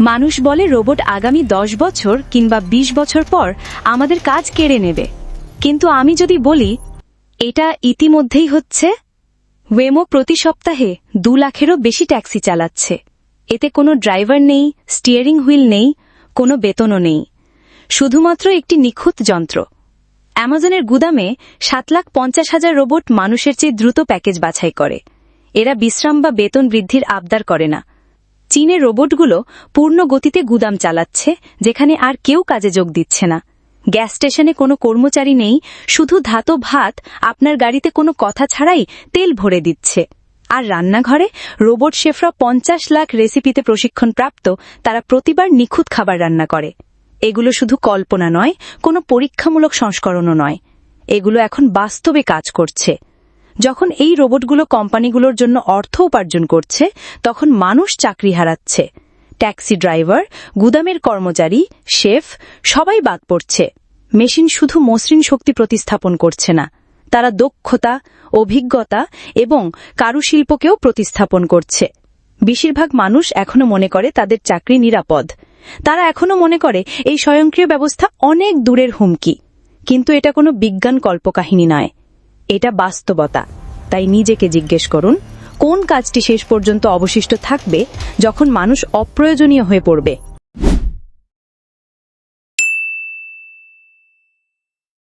মানুষ বলে রোবট আগামী দশ বছর কিংবা ২০ বছর পর আমাদের কাজ কেড়ে নেবে। কিন্তু আমি যদি বলি, এটা ইতিমধ্যেই হচ্ছে, ওয়েমো প্রতি সপ্তাহে দু লাখেরও বেশি ট্যাক্সি চালাচ্ছে। এতে কোনো ড্রাইভার নেই, স্টিয়ারিং হুইল নেই, কোনো বেতনও নেই। শুধুমাত্র একটি নিখুঁত যন্ত্র। অ্যামাজনের গুদামে সাত লাখ পঞ্চাশ হাজার রোবট মানুষের চেয়ে দ্রুত প্যাকেজ বাছাই করে। এরা বিশ্রাম বা বেতন বৃদ্ধির আবদার করে না। চীনের রোবটগুলো পূর্ণ গতিতে গুদাম চালাচ্ছে, যেখানে আর কেউ কাজে যোগ দিচ্ছে না। গ্যাস স্টেশনে কোনো কর্মচারী নেই, শুধু ধাতো ভাত আপনার গাড়িতে কোনো কথা ছাড়াই তেল ভরে দিচ্ছে। আর রান্নাঘরে রোবট শেফরা পঞ্চাশ লাখ রেসিপিতে প্রশিক্ষণপ্রাপ্ত, তারা প্রতিবার নিখুঁত খাবার রান্না করে। এগুলো শুধু কল্পনা নয়, কোনো পরীক্ষামূলক সংস্করণও নয়। এগুলো এখন বাস্তবে কাজ করছে। যখন এই রোবটগুলো কোম্পানিগুলোর জন্য অর্থ উপার্জন করছে, তখন মানুষ চাকরি হারাচ্ছে। ট্যাক্সি ড্রাইভার, গুদামের কর্মচারী, শেফ, সবাই বাদ পড়ছে। মেশিন শুধু মসৃণ শক্তি প্রতিস্থাপন করছে না। তারা দক্ষতা, অভিজ্ঞতা এবং কারুশিল্পকেও প্রতিস্থাপন করছে। বেশিরভাগ মানুষ এখনও মনে করে তাদের চাকরি নিরাপদ। তারা এখনও মনে করে এই স্বয়ংক্রিয় ব্যবস্থা অনেক দূরের হুমকি। কিন্তু এটা কোনো বিজ্ঞান কল্পকাহিনী নয়। এটা বাস্তবতা। তাই নিজেকে জিজ্ঞেস করুন, কোন কাজটি শেষ পর্যন্ত অবশিষ্ট থাকবে যখন মানুষ অপ্রয়োজনীয় হয়ে পড়বে?